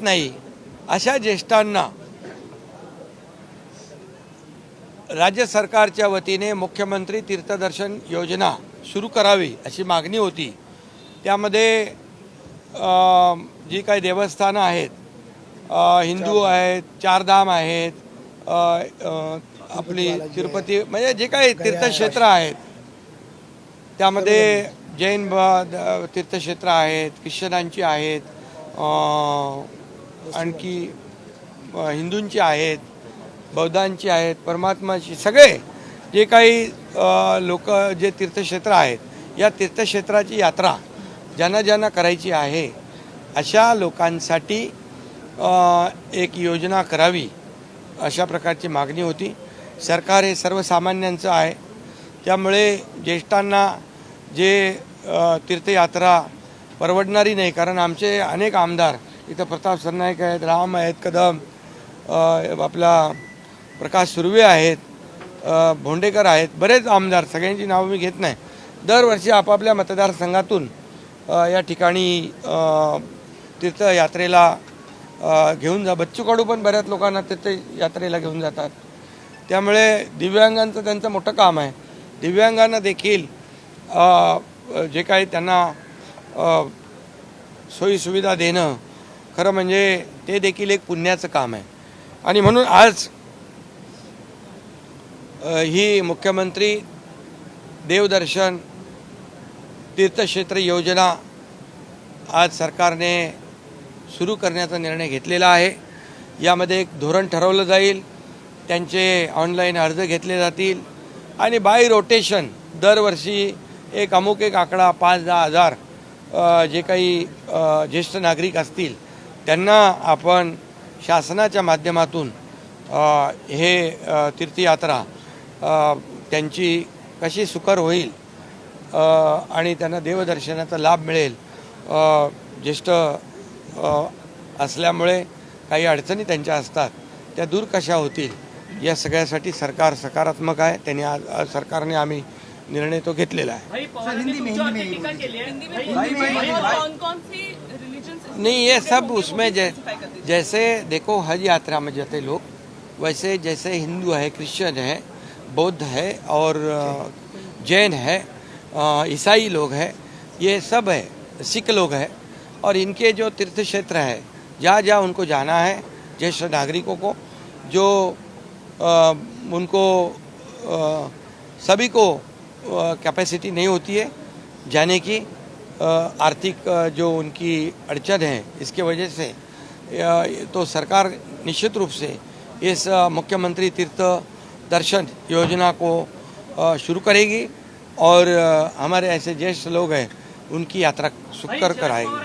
येत नाही. अशा ज्येष्ठांना राज्य सरकारच्या वतीने मुख्यमंत्री तीर्थदर्शन योजना सुरू करावी अशी मागणी होती. त्यामध्ये जी काही देवस्थानं आहेत हिंदू आहेत चारधाम आहेत आपली तिरुपती म्हणजे जे काही तीर्थक्षेत्र आहेत. त्यामध्ये जैन तीर्थक्षेत्र आहेत ख्रिश्चनांची आहेत आणखी हिंदूंची आहेत बौद्धांची आहेत परमात्माची सगळे जे काही लोक जे तीर्थक्षेत्र आहेत या तीर्थक्षेत्राची यात्रा ज्यांना ज्यांना करायची आहे अशा लोकांसाठी एक योजना करावी अशा प्रकारची मागणी होती. सरकार हे सर्वसामान्यांचं आहे. त्यामुळे ज्येष्ठांना जे तीर्थयात्रा परवडणारी नाही कारण आमचे अनेक आमदार इथं प्रताप सरनाईक आहेत राम आहेत कदम आपला प्रकाश सुर्वे आहेत भोंडेकर आहेत बरेच आमदार सगळ्यांची नावं मी घेत नाही. दरवर्षी आपापल्या मतदारसंघातून या ठिकाणी तीर्थयात्रेला घेऊन जा बच्चू कडू पण बऱ्याच लोकांना तीर्थयात्रेला घेऊन जातात. त्यामुळे दिव्यांगांचं त्यांचं मोठं काम आहे. दिव्यांगांना देखील जे काही त्यांना सोयीसुविधा देणं खरं म्हणजे ते देखील एक पुण्याचं काम आहे. आणि म्हणून आज ही मुख्यमंत्री देवदर्शन तीर्थक्षेत्र योजना आज सरकारने सुरू करण्याचा निर्णय घेतलेला आहे. यामध्ये एक धोरण ठरवलं जाईल त्यांचे ऑनलाईन अर्ज घेतले जातील आणि बाय रोटेशन दरवर्षी एक अमुक एक आकडा पाच दहा हजार जे काही ज्येष्ठ नागरिक असतील त्यांना आपण शासनाच्या माध्यमातून हे तीर्थयात्रा त्यांची कशी सुकर होईल आणि त्यांना देवदर्शनाचा लाभ मिळेल ज्येष्ठ असल्यामुळे काही अडचणी त्यांच्या असतात त्या दूर कशा होतील या सगळ्यासाठी सरकार सकारात्मक आहे त्यांनी आज सरकारने आम्ही निर्णय तो घेतलेला आहे. नहीं ये सब उसमें जै, जैसे देखो हज यात्रा में जाते लोग वैसे जैसे हिंदू है क्रिश्चियन है बौद्ध है और जैन है ईसाई लोग हैं ये सब है सिख लोग हैं और इनके जो तीर्थ क्षेत्र है जहाँ जहाँ उनको जाना है ज्येष्ठ नागरिकों को जो अ, उनको अ, सभी को कैपेसिटी नहीं होती है जाने की आर्थिक जो उनकी अड़चन है इसके वजह से तो सरकार निश्चित रूप से इस मुख्यमंत्री तीर्थ दर्शन योजना को शुरू करेगी और हमारे ऐसे ज्येष्ठ लोग हैं उनकी यात्रा सुख कर कराएगी।